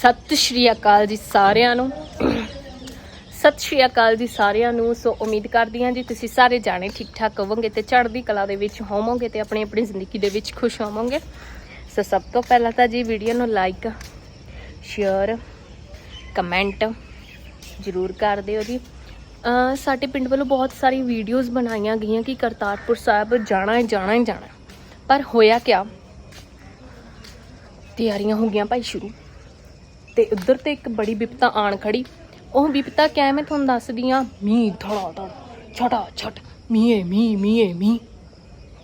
ਸਤਿ ਸ਼੍ਰੀ ਅਕਾਲ ਜੀ ਸਾਰਿਆਂ ਨੂੰ। ਸਤਿ ਸ਼੍ਰੀ ਅਕਾਲ ਜੀ ਸਾਰਿਆਂ ਨੂੰ। ਸੋ ਉਮੀਦ ਕਰਦੀ ਹਾਂ ਜੀ ਤੁਸੀਂ ਸਾਰੇ ਜਾਣੇ ਠੀਕ ਠਾਕ ਹੋਵੋਗੇ ਤੇ ਚੜ੍ਹਦੀ ਕਲਾ ਦੇ ਵਿੱਚ ਹੋਵੋਗੇ ਤੇ ਆਪਣੀ ਆਪਣੀ ਜ਼ਿੰਦਗੀ ਦੇ ਵਿੱਚ ਖੁਸ਼ ਹੋਵੋਗੇ। ਸੋ ਸਭ ਤੋਂ ਪਹਿਲਾਂ ਤਾਂ ਜੀ ਵੀਡੀਓ ਨੂੰ ਲਾਈਕ ਸ਼ੇਅਰ ਕਮੈਂਟ ਜ਼ਰੂਰ ਕਰ ਦਿਓ ਜੀ। ਸਾਡੇ ਪਿੰਡ ਵੱਲੋਂ ਬਹੁਤ ਸਾਰੀ ਵੀਡੀਓਜ਼ ਬਣਾਈਆਂ ਗਈਆਂ ਕਿ ਕਰਤਾਰਪੁਰ ਸਾਹਿਬ ਜਾਣਾ ਹੈ ਜਾਣਾ ਹੈ, ਜਾਣਾ ਪਰ ਹੋਇਆ ਕਿਆ? ਤਿਆਰੀਆਂ ਹੋ ਗਈਆਂ ਭਾਈ ਸ਼ੁਰੂ। ਤੇ ਉਧਰ ਤੇ ਇੱਕ ਬੜੀ ਵਿਪਤਾ ਆਣ ਖੜੀ। ਉਹ ਵਿਪਤਾ ਕਿਆ ਮੈਂ ਤੁਹਾਨੂੰ ਦੱਸਦੀ ਆ? ਮੀਂਹ ਧੜਾ ਧੜ ਛਟਾ ਛਟ ਮੀਂਹ ਮੀਂਹ ਮੀਂਹ ਮੀਂਹ।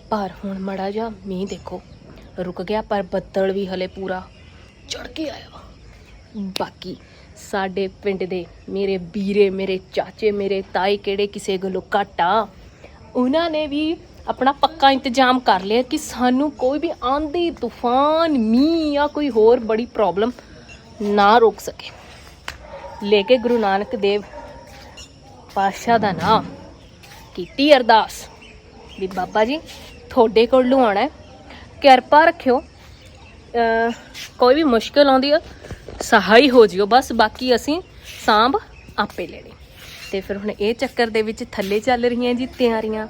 ਪਰ ਹੁਣ ਮੜਾ ਜਾ ਮੀਂਹ ਦੇਖੋ। ਰੁਕ ਗਿਆ ਪਰ ਬੱਦਲ ਵੀ ਹਲੇ ਪੂਰਾ। ਚੜ ਕੇ ਆਇਆ। ਵਾ। ਬਾਕੀ ਸਾਡੇ ਪਿੰਡ ਦੇ ਮੇਰੇ ਵੀਰੇ, ਮੇਰੇ ਚਾਚੇ, ਮੇਰੇ ਤਾਏ ਕਿਹੜੇ ਕਿਸੇ ਗੱਲੋਂ ਘੱਟ ਆ। ਉਹਨਾਂ ਨੇ ਵੀ ਆਪਣਾ ਪੱਕਾ ਇੰਤਜ਼ਾਮ ਕਰ ਲਿਆ ਕਿ ਸਾਨੂੰ ਕੋਈ ਵੀ ਆਂਧੀ, ਤੂਫਾਨ, ਮੀਂਹ ਜਾਂ ਕੋਈ ਹੋਰ ਬੜੀ ਪ੍ਰੋਬਲਮ ਨਾ ਰੋਕ ਸਕੇ। ਲੈ ਕੇ ਗੁਰੂ ਨਾਨਕ ਦੇਵ ਪਾਤਸ਼ਾਹ ਦਾ ਨਾਮ ਕੀਤੀ ਅਰਦਾਸ ਵੀ ਬਾਬਾ ਜੀ, ਤੁਹਾਡੇ ਕੋਲ ਆਉਣਾ ਹੈ। ਕਿਰਪਾ ਰੱਖਿਓ। ਕੋਈ ਵੀ ਮੁਸ਼ਕਲ ਆਉਂਦੀ ਆ, ਸਹਾਈ ਹੋ ਜਿਓ। ਬਸ ਬਾਕੀ ਅਸੀਂ ਸਾਂਭ ਆਪੇ ਲੈਣੀ। ਤੇ ਫਿਰ ਹੁਣ ਇਹ ਚੱਕਰ ਦੇ ਵਿੱਚ ਥੱਲੇ ਚੱਲ ਰਹੀਆਂ ਜੀ ਤਿਆਰੀਆਂ।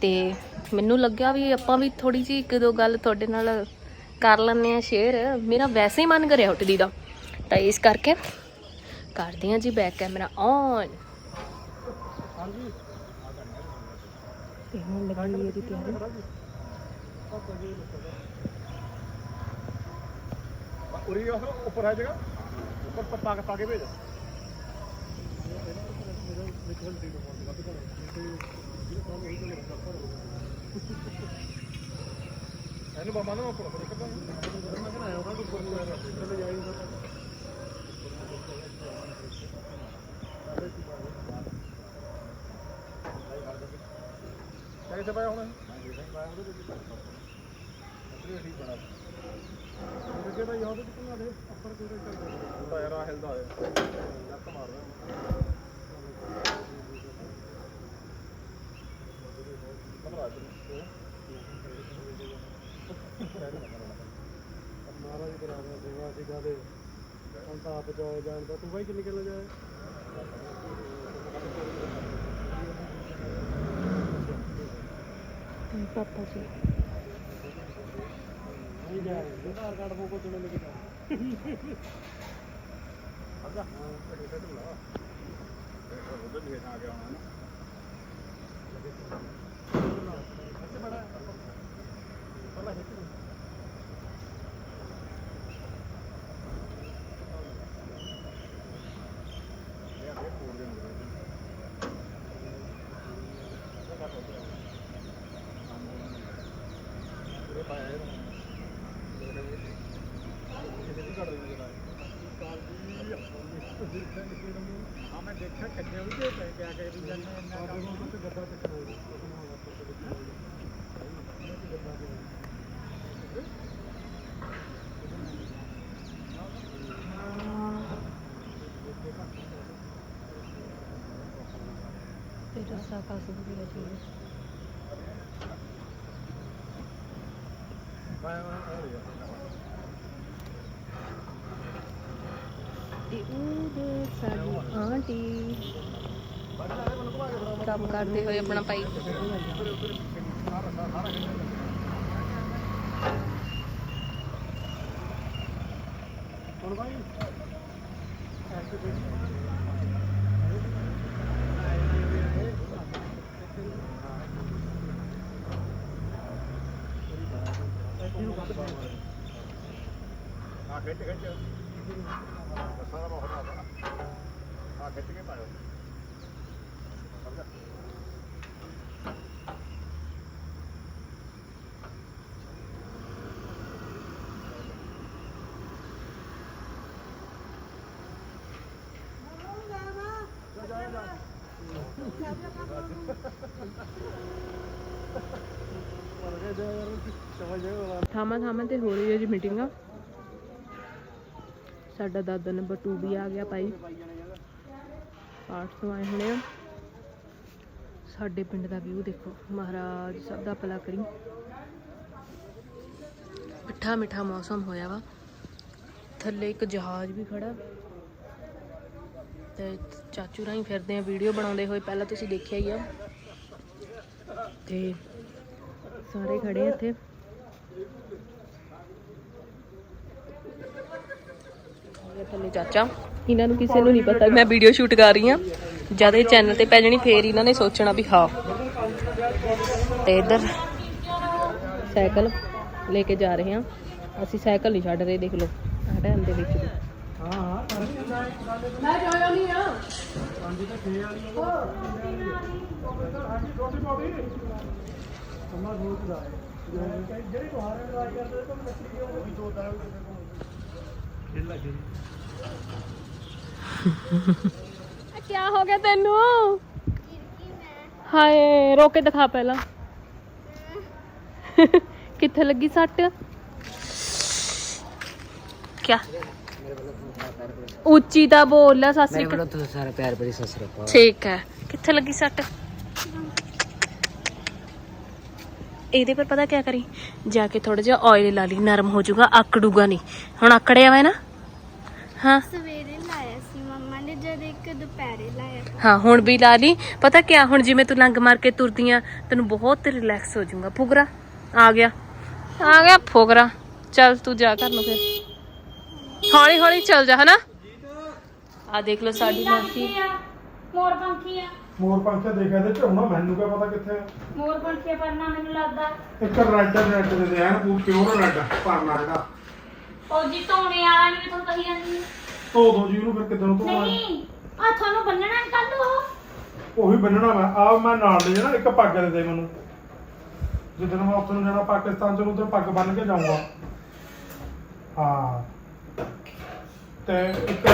ਤੇ ਮੈਨੂੰ ਲੱਗਿਆ ਵੀ ਆਪਾਂ ਵੀ ਥੋੜੀ ਜੀ ਇੱਕ ਦੋ ਗੱਲ ਤੁਹਾਡੇ ਨਾਲ ਕਰ ਲੈਂਦੇ ਆ ਸ਼ੇਅਰ। ਮੇਰਾ ਵੈਸੇ ਹੀ ਮਨ ਕਰਿਆ ਉੱਠਦੀ ਦਾ। ਤਾਂ ਇਸ ਕਰਕੇ ਕਰਦੇ ਆ ਜੀ ਬੈਕ ਕੈਮਰਾ ਔਨ ਤੇ ਹੁਣ ਲੱਗੀ ਇਹਦੀ ਤਿਆਰੀ ਉਰੀ ਉਸ ਉੱਪਰ ਹੈ ਜਗ੍ਹਾ ਉੱਪਰ ਪੱਤਾ ਪਾ ਕੇ ਭੇਜ। ਇਹਨੂੰ ਬਾਬਾ ਨਾ ਉੱਪਰ ਉੱਪਰ ਕਿੱਦਾਂ ਮੈਂ ਕਹਿੰਦਾ ਆਇਆ ਉਹਨਾਂ ਤੋਂ ਉੱਪਰ ਨੂੰ ਆਇਆ ਥੱਲੇ ਜਾਈ ਕਿੱਥੇ ਪਾਇਆ ਹੁਣ। ਠੀਕ ਬਣਾ ਲੱਗੇ ਤਾਂ ਯਾਦ ਕਿੰਨਾ ਦੇ? ਉੱਪਰ ਕੋਈ ਚੱਲਦਾ? ਯਾਰ ਆ ਹਿਲਦਾ ਹੈ ਲੱਤ ਮਾਰਦਾ। ਦੇ ਹੁਣ ਤਾਂ ਆਪ ਜਾਏ ਜਾਣਦਾ ਤੂੰ ਬਾਈ ਕਿੰਨੇ ਕਿਲੋ ਜਾਏ ਪਾਪਾ ਜੀ। ਨਹੀਂ ਜਾਏ। ਆਧਾਰ ਕਾਰਡ ਫੋਟੋ ਚਲੇ ਲੈ ਕੇ ਜਾ ਅੱਛਾ। ਤੇ ਤੇ ਲਾ ਉਧਰ ਵੀ ਆ ਗਿਆ ਹੋਣਾ ਨਾ ਅੱਛਾ ਬੜਾ ਪਰਲਾ ਖਿੱਚ ਲਓ। ਇਹ ਆ ਕੇ ਕੋਲ ਦੇ ਅੰਦਰ ਇਹ ਪਾਇਆ ਇਹ ਹਾਂ ਮੈਂ ਦੇਖਿਆ ਕੱਜੇ ਵੀ ਤੇ ਕਿਆ ਕਹਿ ਰਹੀ ਜਾਂਦੇ ਇੰਨਾ ਕੰਮ ਤੇ ਗੱਦਾ ਤੇ ਤੇਰਾ ਸਾਕਾ ਸੁਭੀ ਗਿਆ ਤੇ ਉਹ ਸਾਡੀ ਆਂਟੀ ਕੰਮ ਕਰਦੇ ਹੋਏ ਆਪਣਾ ਭਾਈ ਹੁਣ ਭਾਈ ਐਸੇ ਕੋਈ ਆ ਖਿੱਚ ਖਿੱਚ ਸਾਰਾ ਬਹੁਤ ਆ ਆ ਖਿੱਚ ਕੇ ਪਾਇਓ ਸਮਝਾ ਥਾਵਾਂ ਥਾਵਾਂ ਤੇ ਹੋ ਰਹੀ ਹੈ ਜੀ ਮੀਟਿੰਗ ਸਾਡਾ ਦਾਦਾ ਨੰਬਰ 2 ਵੀ ਆ ਗਿਆ ਭਾਈ। ਪਾਠ ਤੋਂ ਆਏ ਹੋਣੇ ਸਾਡੇ ਪਿੰਡ ਦਾ ਵਿਊ ਦੇਖੋ, ਮਹਾਰਾਜ ਸਭ ਦਾ ਭਲਾ ਕਰੀ। ਮਿੱਠਾ ਮਿੱਠਾ ਮੌਸਮ ਹੋਇਆ ਵਾ। ਥੱਲੇ ਇੱਕ ਜਹਾਜ਼ ਵੀ ਖੜਾ। ਤੇ ਚਾਚੂ ਰਾਹੀਂ ਫਿਰਦੇ ਆ ਵੀਡੀਓ ਬਣਾਉਂਦੇ ਹੋਏ ਪਹਿਲਾਂ ਤੁਸੀਂ ਦੇਖਿਆ ਹੀ ਆ। ਤੇ ਸਾਰੇ ਖੜੇ ਇੱਥੇ। ਥੱਲੇ ਚਾਚਾ। ਇਹਨਾਂ ਨੂੰ ਕਿਸੇ ਨੂੰ ਨਹੀਂ ਪਤਾ। ਮੈਂ ਵੀਡੀਓ ਸ਼ੂਟ ਕਰ ਰਹੀ ਆ ਜਦ ਇਹ ਚੈਨਲ ਤੇ ਪੈ ਜਾਣੀ ਫੇਰ ਇਹਨਾਂ ਨੇ ਸੋਚਣਾ ਵੀ ਹਾਂ। ਤੇ ਇੱਧਰ ਸਾਈਕਲ ਲੈ ਕੇ ਜਾ ਰਹੇ ਹਾਂ। ਅਸੀਂ ਸਾਈਕਲ ਨਹੀਂ ਛੱਡ ਰਹੇ ਦੇਖ ਲਓ। ਆ ਟਾਈਮ ਦੇ ਵਿੱਚ। ਵੀ ਹਾਂ ਹਾਂ ਮੈਂ ਜਾਇਆ ਨਹੀਂ ਆ ਹਾਂਜੀ ਤਾਂ ਖੇ ਵਾਲੀ ਹਾਂਜੀ ਛੋਟੀ ਬੋਡੀ ਸਮਾਂ ਸੋਚਦਾ ਹੈ ਜਿਹੜੇ ਹੋ ਗਿਆ ਤੈਨੂੰ? ਹਾਏ ਰੋ ਕੇ ਦਿਖਾ ਪਹਿਲਾਂ। ਕਿੱਥੇ ਲੱਗੀ ਸੱਟ? ਕਿਆ? ਉੱਚੀ ਦਾ ਬੋਲ ਲੈ ਸਸਰੀ ਮੇਰੇ ਵੱਲੋਂ ਤੁਸੀਂ ਸਾਰੇ ਪਿਆਰ ਸਸਰੀ ਠੀਕ ਹੈ। ਕਿੱਥੇ ਲੱਗੀ ਸੱਟ? ਇਹਦੇ ਪਰ ਪਤਾ ਕਿਆ ਕਰੀ? ਜਾ ਕੇ ਥੋੜਾ ਜਿਹਾ ਆਇਲ ਲਾ ਲਈ ਨਰਮ ਹੋ ਜਾਊਗਾ ਆਕੜੂਗਾ ਨਹੀਂ। ਹੁਣ ਆਕੜਿਆ ਵਾ ਨਾ? ਹਾਂ। ਸਵੇਰੇ ਲਾਇਆ ਸੀ ਮੰਮਾ ਨੇ ਜਦ ਇੱਕ ਦੁਪਹਿਰੇ ਲਾਇਆ ਹਾਂ ਹੁਣ ਵੀ ਲਾ ਲਈ। ਪਤਾ ਕਿਆ ਹੁਣ ਜਿਵੇਂ ਤੂੰ ਲੰਗ ਮਾਰ ਕੇ ਤੁਰਦੀ ਆ ਤੈਨੂੰ ਬਹੁਤ ਰਿਲੈਕਸ ਹੋ ਜਾਊਗਾ। ਫੁਗਰਾ ਆ ਗਿਆ। ਆ ਗਿਆ ਫੁਗਰਾ। ਚੱਲ ਤੂੰ ਜਾ ਕਰ ਲੋ ਫਿਰ। ਹੌਲੀ ਹੌਲੀ ਚੱਲ ਜਾ ਹਨਾ? ਆ ਦੇਖ ਲਓ ਸਾਡੀ ਮਾਸੀ ਮੋਰ ਪੰਖੀ ਆ। ਮੋਰ ਪੰਖੇ ਦੇਖਿਆ ਤੇ ਝੋਣਾ ਮੈਨੂੰ ਕਿਆ ਪਤਾ ਕਿੱਥੇ ਆ? ਮੋਰ ਪੰਖੀ ਪਰਨਾ ਮੈਨੂੰ ਲੱਗਦਾ। ਇੱਕ ਰੈੱਡ ਰੈੱਡ ਦੇ ਦੇ ਐਨ ਪੂਰ ਪਿਓਰ ਰੈੱਡ ਪਰਨਾ ਜਿਹੜਾ। ਉਹ ਜੀ ਧੋਣੇ ਵਾਲਾ ਨਹੀਂ ਤੁਹਾਨੂੰ ਕਹੀ ਜਾਂਦੀ। ਧੋ ਦੋ ਜੀ ਉਹਨੂੰ ਫਿਰ ਕਿਦਾਂ ਧੋਣਾ? ਨਹੀਂ ਆ ਤੁਹਾਨੂੰ ਬੰਨਣਾ ਕੱਲ ਉਹ। ਉਹੀ ਬੰਨਣਾ ਮੈਂ ਆ ਮੈਂ ਨਾਲ ਲੈ ਜਾਣਾ ਇੱਕ ਪੱਗ ਦੇ ਦੇ ਮੈਨੂੰ। ਜਿੱਦਣ ਮੈਂ ਉੱਥੇ ਨੂੰ ਜਾਣਾ ਪਾਕਿਸਤਾਨ ਚ ਉਧਰ ਪੱਗ ਬੰਨ ਕੇ ਜਾਊਂਗਾ। ਹਾਂ। ਤੇ ਇੱਕ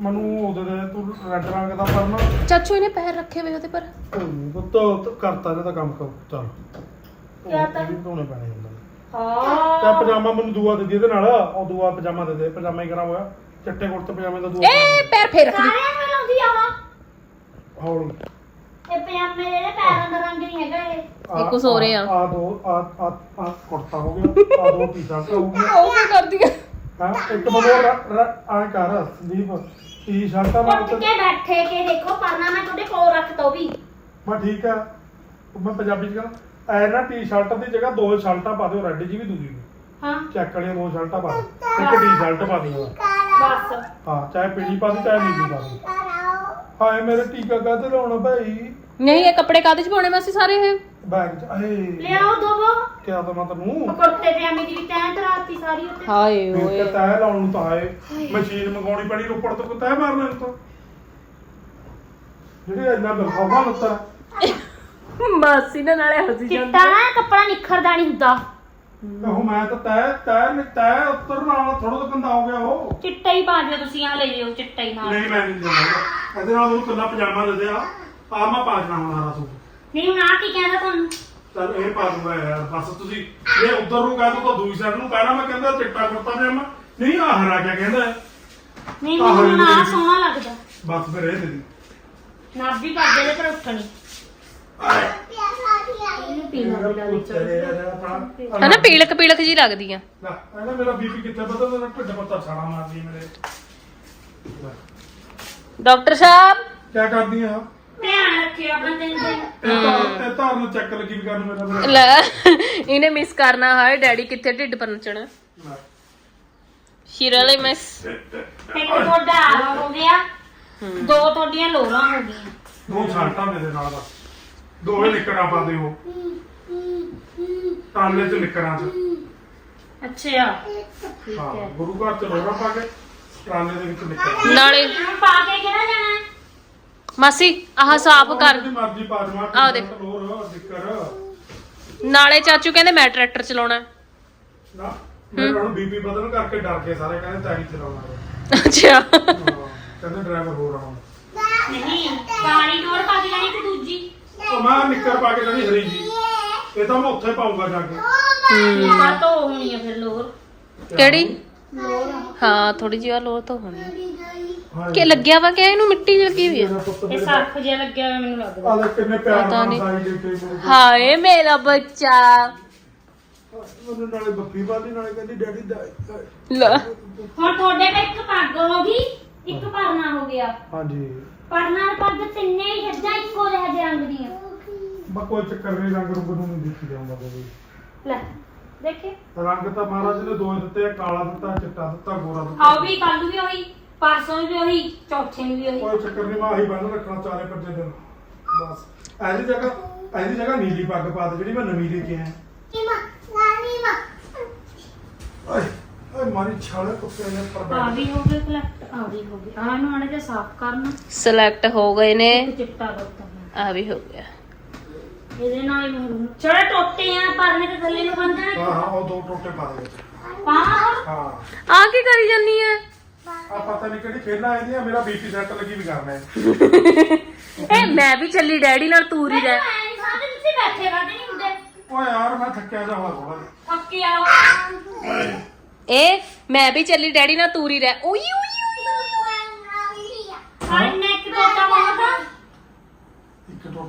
ਮੈਨੂੰ ਉਹਦੇ ਦੇ ਤੂੰ ਰੈੱਡ ਰੰਗ ਦਾ ਪਰਨਾ। ਚਾਚੂ ਇਹਨੇ ਪੈਰ ਰੱਖੇ ਹੋਏ ਉਹਦੇ ਪਰ। ਪੁੱਤ ਕਰਤਾ ਇਹਨੇ ਤਾਂ ਕੰਮ ਕਰ ਚੱਲ। ਕਿਆ ਤਾਂ? ਧੋਣੇ ਪੈਣੇ ਹੁੰਦੇ ਹਾਂ। ਤੇ ਪਜਾਮਾ ਮੈਨੂੰ ਦੂਆ ਦੇ ਦੇ ਇਹਦੇ ਨਾਲ ਉਹ ਦੂਆ ਪਜਾਮਾ ਦੇ ਦੇ ਪਜਾਮਾ ਹੀ ਕਰਾ ਹੋਇਆ। ਚਿੱਟੇ ਕੁੜਤੇ ਪਜਾਮੇ ਦਾ ਦੂਆ ਏ ਪੈਰ ਫੇਰ ਰੱਖ ਦੀ ਸਾਰਿਆਂ ਨੂੰ ਲਾਉਂਦੀ ਆ ਵਾ ਹੌਲੀ ਇਹ ਪਜਾਮੇ ਦੇ ਇਹਦੇ ਪੈਰਾਂ ਦਾ ਰੰਗ ਨਹੀਂ ਹੈਗਾ ਇਹ। ਆਹ- ਇਹ ਕੁਛ ਹੋ ਰਿਹਾ। ਦੋ ਆ ਆ ਆ ਕੁੜਤਾ ਹੋ ਗਿਆ ਆ ਦੋ ਹੋ ਗਈਆਂ ਉਹ ਕੀ ਕਰਦੀ ਆ। ਹਾਂ ਇੱਕ ਬੰਦਾ ਆ ਕਰ ਸੰਦੀਪ ਟੀ-ਸ਼ਰਟਾਂ ਨਾਲ ਉੱਠ ਕੇ ਬੈਠੇ ਕੇ ਦੇਖੋ ਪਰਨਾ ਮੈਂ ਤੁਹਾਡੇ ਕੋਲ ਰੱਖਤਾ ਉਹ ਵੀ। ਮੈਂ ਠੀਕ ਆ ਮੈਂ ਪੰਜਾਬੀ ਚ ਕਹਾਂ ਐ ਨਾ ਟੀ-ਸ਼ਰਟ ਦੀ ਜਗ੍ਹਾ ਦੋ ਸ਼ਰਟਾਂ ਪਾ ਦਿਓ ਰੈੱਡ ਜੀ ਵੀ ਦੂਜੀ ਵੀ। ਹਾਂ। ਚੈੱਕ ਵਾਲੀਆਂ ਦੋ ਸ਼ਰਟਾਂ ਪਾ ਦਿਓ ਇੱਕ ਟੀ-ਸ਼ਰਟ ਪਾ ਦਿਓ। ਬਸ। ਹਾਂ ਚਾਹੇ ਪੀਲੀ ਪਾ ਦਿਓ ਚਾਹੇ ਨੀਲੀ ਪਾ ਦਿਓ। ਹਾਏ ਮੇਰੇ ਟੀਕਾ ਕਾਹਦੇ ਲਾਉਣਾ ਭਾਈ? ਨਹੀਂ ਇਹ ਕੱਪੜੇ ਕਾਦੇ ਚ ਪਾਉਣੇ ਮਾਸੀ ਸਾਰੇ ਇਹ? ਬੈਗ ਚ ਆਏ। ਲਿਆਓ ਦੋ ਕਿਆ ਤਾਂ ਮੈਂ ਤੈਨੂੰ ਕੁੜਤੇ ਪਜਾਮੇ ਦੀ ਵੀ ਤੈਂ ਤਰਾਤੀ ਸਾਰੀ ਉੱਤੇ। ਹਾਏ ਫਿਰ ਕਿ ਤੈਅ ਲਾਉਣ ਨੂੰ ਤਾਂ ਆਏ। ਮਸ਼ੀਨ ਮੰਗਾਉਣੀ ਪੈਣੀ ਰੋਪੜ ਤੋਂ ਤੈਅ ਮਾਰਨਾ ਨੂੰ ਤਾਂ। ਜਿਹੜੇ ਇੰਨਾ ਲਫਾਫਾ ਲੱਤਾ ਮਾਸੀ ਨੇ ਨਾਲੇ ਹੱਸੀ ਚਿੱਟਾ ਨਾ ਕੱਪੜਾ ਨਿਖਰਦਾ ਨਹੀਂ ਹੁੰਦਾ। ਉਹ ਮੈਂ ਤਾਂ ਤੈਅ ਤੈਅ ਤੈਅ ਉੱਤਰ ਨਾਲ ਥੋੜਾ ਤਾਂ ਗੰਦਾ ਹੋ ਗਿਆ ਉਹ। ਚਿੱਟਾ ਹੀ ਪਾ ਦਿਓ ਤੁਸੀਂ ਆ ਲੈ ਜਿਓ ਚਿੱਟਾ ਹੀ ਨਾਲ। ਨਹੀਂ ਮੈਂ ਨਹੀਂ ਜਾਣਾ ਇਹਦੇ ਨਾਲ ਉਹਨੂੰ ਕੱਲਾ ਪਜਾਮਾ ਦੇ ਦੇ ਆ ਆ ਮੈਂ ਪਾ ਜਾਣਾ ਹੁਣ ਸਾਰਾ ਸੂਟ। ਨਹੀਂ ਹੁਣ ਆ ਕੀ ਕਹਿੰਦਾ ਤੁਹਾਨੂੰ? ਚੱਲ ਇਹ ਪਾ ਦੂੰਗਾ ਯਾਰ ਬਸ ਤੁਸੀਂ ਜੇ ਉੱਧਰ ਨੂੰ ਕਹਿ ਦੋ ਤਾਂ ਦੂਜੀ ਸਾਈਡ ਨੂੰ ਕਹਿਣਾ ਮੈਂ ਕਹਿੰਦਾ ਚਿੱਟਾ ਕੁੜਤਾ ਪਜਾਮਾ ਨਹੀਂ ਆ ਹਰਾ ਕਿਆ ਕਹਿੰਦਾ? ਹੈ? ਨਹੀਂ ਆਹੋ, ਮੈਨੂੰ ਆ ਇਹ ਵੀ- ਸੋਹਣਾ ਲੱਗਦਾ। ਬਸ ਫਿਰ ਇਹ ਦੇ ਦੀ। ਨਾਭੀ ਕਰਦੇ ਦੇ ਪਰ ਉੱਠਣੀ। ਇਹਨੂੰ ਪੀਣਾ ਵੀ ਲਾ ਵਿੱਚ ਹਨਾ ਪੀਲਕ ਪੀਲਕ ਜੀ ਲੱਗਦੀ ਆ। ਲੈ ਇਹਦਾ ਮੇਰਾ ਬੀਪੀ ਕਿੱਥੇ ਪਤਾ ਮੇਰਾ ਢਿੱਡ ਪੱਤਾ ਛਾਣਾ ਮਾਰਦੀ ਮੇਰੇ। ਲੈ, ਡਾਕਟਰ ਸਾਹਿਬ। ਕਿਆ ਕਰਦੀ ਆ? ਧਿਆਨ ਰੱਖਿਓ ਆਪਣਾ ਦਿਨ ਦਿਨ ਇਹ ਤਾਂ ਇਹ ਤਾਂ ਨੂੰ ਚੈੱਕ ਲੱਗੀ ਵੀ ਕਰਨ ਮੇਰਾ ਮੇਰਾ ਲੈ ਇਹਨੇ ਮਿਸ ਕਰਨਾ ਹਾਏ ਡੈਡੀ ਕਿੱਥੇ ਢਿੱਡ ਪਰ ਨੱਚਣਾ ਲੈ। ਸ਼ਿਰਲੇ ਮਿਸ ਇੱਕ ਤੁਹਾਡਾ ਹੋ ਗਿਆ ਦੋ ਤੁਹਾਡੀਆਂ ਲੋਰਾਂ ਹੋ ਗਈਆਂ। ਦੋ ਛਾਂਟਾਂ ਮੇਰੇ ਨਾਲ ਦਾ ਦੋਵੇਂ ਨਿਕਰਾਂ ਪਾ ਦਿਓ। ਟਾਲੇ ਚ ਨਿਕਰਾਂ ਚ। ਅੱਛਾ। ਹਾਂ ਗੁਰੂ ਘਰ ਚ ਲੋੜਾ ਪਾ ਕੇ ਟਰਾਲੇ ਦੇ ਵਿੱਚ ਨਿਕਰਾਂ। ਨਾਲੇ ਹੁਣ ਪਾ ਕੇ ਕਿਹੜਾ ਜਾਣਾ? ਮਾਸੀ ਆਹ ਸਾਫ਼ ਕਰ। ਜਿਹਦੀ ਮਰਜ਼ੀ ਪਾ ਦਵਾ ਆਹ ਦੇਖ। ਨਾਲੇ ਚਾਚੂ ਕਹਿੰਦੇ ਮੈਂ ਟਰੈਕਟਰ ਚਲਾਉਣਾ। ਨਾ ਮੈਂ ਹੁਣ ਬੀਪੀ ਬਦਲ ਕਰਕੇ ਡਰ ਕੇ ਸਾਰੇ ਕਹਿੰਦੇ ਤਾਈ ਚਲਾਉਣਾ। ਹੈ। ਅੱਛਾ। ਹਾਂ, ਕਹਿੰਦੇ ਡਰਾਈਵਰ ਹੋ ਰਹਾ ਹਾਂ ਨਹੀਂ ਕਾਲੀ ਲੋਰ ਪਾ ਕੇ ਜਾਣੀ ਕਿ ਦੂਜੀ? ਉਹ ਮੈਂ ਨਿੱਕਰ ਪਾ ਕੇ ਜਾਣੀ ਹਰੀ ਜੀ। ਇਹ ਤਾਂ ਮੈਂ ਉੱਥੇ ਪਾਉਂਗਾ ਜਾ ਕੇ। ਪਾ ਤੋਂ ਹੋਣੀ ਆ ਫਿਰ ਲੋਰ। ਕਿਹੜੀ? ਹਾਂ ਥੋੜੀ ਜਿਹੀ ਆ ਲੋ ਤਾਂ ਹੋਣੀ। ਕਿ ਲੱਗਿਆ ਵਾ ਕਿ ਇਹਨੂੰ ਮਿੱਟੀ ਲੱਗੀ ਹੋਈ ਪੁੱਤ ਇਹ ਸਰਫ ਜਿਹਾ ਲੱਗਿਆ ਹੋਇਆ ਮੈਨੂੰ ਲੱਗਦਾ। ਆ ਲੈ ਕਿੰਨੇ ਪਿਆਰ ਪਤਾ ਨਾਲ ਨਹੀਂ। ਸਾਈ ਦੇ ਕੇ ਮੇਰੇ ਹਾਏ ਮੇਰਾ ਬੱਚਾ। ਉਹਨੂੰ ਨਾਲੇ ਬੱਫੀ ਬਾਦੀ ਨਾਲੇ ਕਹਿੰਦੀ ਡੈਡੀ ਦਾ ਲੈ। ਹੁਣ ਤੁਹਾਡੇ ਤੇ ਇੱਕ ਪੱਗ ਹੋ ਗਈ ਇੱਕ ਪਰਨਾ ਹੋ ਗਿਆ। ਹਾਂਜੀ। ਪਰਨਾ ਔਰ ਪੱਗ ਤਿੰਨੇ ਹੀ ਛੱਜਾਂ ਇੱਕੋ ਜਿਹੇ ਜਿਹੇ ਰੰਗ ਦੀਆਂ। ਬਾ ਕੋਈ ਚੱਕਰ ਨਹੀਂ ਰੰਗ ਰੁੰਗ ਨੂੰ ਨਹੀਂ ਦੇਖੀ ਜਾਊਗਾ ਕੋਈ ਲੈ ਦੇਖੇ? ਰੰਗ ਤਾਂ ਮਹਾਰਾਜ ਨੇ ਦੋ ਦਿੱਤੇ ਆ, ਕਾਲਾ ਦਿੱਤਾ ਚਿੱਟਾ ਦਿੱਤਾ ਗੋਰਾ ਦਿੱਤਾ। ਆਓ ਵੀ ਕੱਲ ਨੂੰ ਵੀ ਉਹੀ ਪਰਸੋਂ ਵੀ ਉਹੀ ਚੌਥੇ ਨੂੰ ਵੀ ਉਹੀ। ਕੋਈ ਚੱਕਰ ਨਹੀਂ ਮੈਂ ਆਹੀ ਬੰਨ ਰੱਖਣਾ ਚਾਰੇ ਪੰਜੇ ਦਿਨ। ਬਸ। ਐਦੀ ਜਗ੍ਹਾ ਐਦੀ ਜਗ੍ਹਾ ਨੀਲੀ ਪੱਗ ਪਾ ਦੇ ਜਿਹੜੀ ਮੈਂ ਨਵੀਂ ਲੈ ਕੇ ਆਇਆ। ਓਏ ਓਏ ਮਾਰੀ ਛਾਲੇ ਕੁੱਤੇ ਨੇ ਪਰ ਆ ਵੀ ਹੋ ਗਏ ਕਲੈਕਟ ਆ ਵੀ ਹੋ ਗਏ। ਆ ਨੂੰ ਆਣੇ ਜੇ ਸਾਫ਼ ਕਰਨਾ ਸਿਲੈਕਟ ਹੋ ਗਏ ਨੇ। ਇੱਕ ਚਿੱਟਾ ਕਰਤਾ ਆ ਵੀ ਹੋ ਗਿਆ। ਇਹਦੇ ਨਾਲ ਹੀ ਮਹਿਰੂਨ ਚੜੇ ਟੋਟੇ ਆ ਪਰਨੇ ਦੇ ਥੱਲੇ ਨੂੰ ਬੰਨਣਾ ਹਾਂ ਹਾਂ ਉਹ ਦੋ ਟੋਟੇ ਪਾ ਦੇ ਪਾਵਾਂ ਹੁਣ ਹਾਂ। ਆ ਕੀ ਕਰੀ ਜਾਨੀ ਐ? ਆ ਪਤਾ ਨਹੀਂ ਕਿਹੜੀ ਖੇਡਾਂ ਆਈਆਂ ਮੇਰਾ ਬੀਪੀ ਸੈੱਟ ਲੱਗੀ ਵੀ ਕਰਨਾ ਹੈ ਇਹ ਮੈਂ ਵੀ ਚੱਲੀ ਡੈਡੀ ਨਾਲ ਤੂਰੀ ਮੈਨੂੰ ਰਹਿ। ਐਂ ਨੀ ਸਮਝ ਤੁਸੀਂ ਬੈਠੇ ਕਾਹਤੇ ਨਹੀਂ ਹੁੰਦੇ। ਓਏ ਯਾਰ ਮੈਂ ਥੱਕਿਆ ਜਾ ਹੋਇਆ ਥੋੜਾ ਪੱਕੇ ਆਓ ਇਹ ਮੈਂ ਵੀ ਚੱਲੀ ਡੈਡੀ ਨਾਲ ਤੂਰੀ ਰਹਿ। ਉਈ ਉਈ ਹਾਂ ਨੈਕ ਟੋਟਾ ਮਾਰਦਾ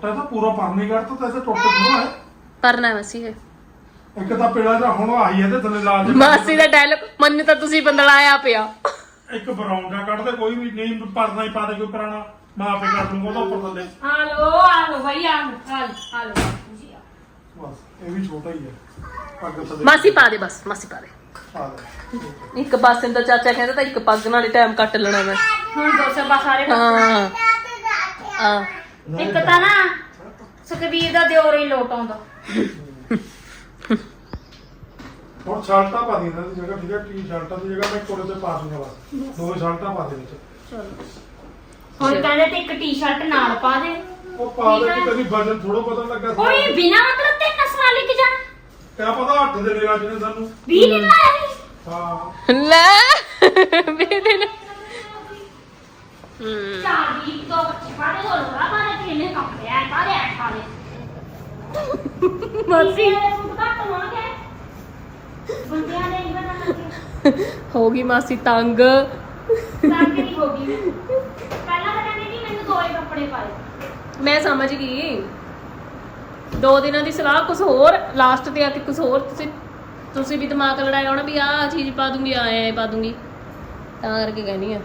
ਇੱਕ ਟੋਟਾ ਤਾਂ ਪੂਰਾ ਪਰ ਨਹੀਂ ਕਰਤਾ ਤਾਂ ਐਸੇ ਟੋਟੇ ਥੋੜਾ ਹੈ ਪਰਨਾ ਮਸੀ ਹੈ ਇੱਕ ਤਾਂ ਪੀਲਾ ਜਿਹਾ ਹੁਣ ਆਈ ਇਹਦੇ ਥੱਲੇ ਲਾਲ ਜਿਹਾ ਮਾਸੀ ਦਾ ਡਾਇਲੌਗ ਮੰਨ ਤਾਂ ਤੁਸੀਂ ਬੰਦਲਾਇਆ ਪਿਆ ਇੱਕ ਬਰਾਊਨ ਦਾ ਕੱਢ ਦੇ ਕੋਈ ਵੀ ਨਹੀਂ ਪਰਨਾ ਹੀ ਪਾ ਦੇ ਕੋਈ ਪੁਰਾਣਾ ਮੈਂ ਆਪੇ ਕਰ ਲੂੰਗਾ ਉਹਦਾ ਉੱਪਰ ਥੱਲੇ ਆ ਲੋ ਆ ਲੋ ਭਾਈ ਆ ਲੋ ਆ ਲੋ ਆ ਲੋ ਜੀ ਆ। ਬਸ ਇਹ ਵੀ ਛੋਟਾ ਹੀ ਹੈ ਪੱਗ ਥੱਲੇ ਮਾਸੀ ਪਾ ਦੇ ਬਸ ਮਾਸੀ ਪਾ ਦੇ ਪਾ ਦੇ ਇੱਕ ਪਾਸੇ ਦਾ ਚਾਚਾ ਕਹਿੰਦਾ ਤਾਂ ਇੱਕ ਪੱਗ ਨਾਲ ਹੀ ਟਾਈਮ ਕੱਟ ਲੈਣਾ ਮੈਂ ਹੁਣ ਦੋ ਸਭਾ ਸਾਰੇ ਹਾਂ ਆ ਇੱਕ ਤਾਂ ਨਾ ਸੁਖਬੀਰ ਦਾ ਦਿਓਰ ਹੀ ਲੋਟ ਆਉਂਦਾ। ਹੁਣ ਸ਼ਰਟਾਂ ਪਾ ਦੀ ਇਹਨਾਂ ਦੀ ਜਗ੍ਹਾ ਠੀਕ ਹੈ ਟੀ ਸ਼ਰਟਾਂ ਦੀ ਜਗ੍ਹਾ ਮੈਂ ਕੋਲੇ ਤੇ ਪਾ ਦੂੰਗਾ ਬਸ। ਦੋ ਸ਼ਰਟਾਂ ਪਾ ਦੇ ਵਿੱਚ। ਚਲੋ। ਹੁਣ ਕਹਿੰਦੇ ਤੇ ਇੱਕ ਟੀ-ਸ਼ਰਟ ਨਾਲ ਪਾ ਦੇ। ਉਹ ਪਾ ਦੇ ਕਿ ਤੇਰੀ ਵਜਨ ਥੋੜਾ ਪਤਾ ਲੱਗਾ ਕੋਈ ਬਿਨਾ ਮਤਲਬ ਤੇ ਨਸਵਾ ਲੈ ਕੇ ਜਾਣਾ। ਕਿਆ ਪਤਾ ਹੱਥ ਦੇ ਨੇ ਅੱਜ ਨੇ ਸਾਨੂੰ। 20 ਦਿਨ ਲਾਇਆ ਹਾਂ। ਲੈ ਵੀ ਦਿਨ। ਹੂੰ। ਚਾਰ ਵੀ ਦੋ ਬੱਚੇ ਪਾੜੇ ਹੋ ਲੋੜਾ ਪਾੜੇ ਕਿੰਨੇ ਕੱਪੜੇ ਆ ਪਾੜੇ ਆ ਪਾੜੇ ਮਾਸੀ ਗਈ ਮਾਸੀ ਤੰਗ। ਤਾਂ ਨਹੀਂ ਹੋਗੀ ਪਹਿਲਾਂ ਤਾਂ ਕਹਿੰਦੀ ਮੈਨੂੰ ਦੋ ਹੀ ਕੱਪੜੇ ਪਾਏ ਮੈਂ ਸਮਝ ਗਈ। ਦੋ ਦਿਨਾਂ ਦੀ ਸਲਾਹ ਕੁਝ ਹੋਰ ਲਾਸਟ ਤੇ ਆ ਕੇ ਕੁਝ ਹੋਰ ਤੁਸੀਂ ਤੁਸੀਂ ਵੀ ਦਿਮਾਗ ਲੜਾਇਆ ਹੋਣਾ ਵੀ ਆਹ ਚੀਜ਼ ਪਾ ਦੂੰਗੀ ਆਏ ਪਾ ਦੂੰਗੀ। ਤਾਂ ਕਰਕੇ ਕਹਿੰਦੀ ਆ।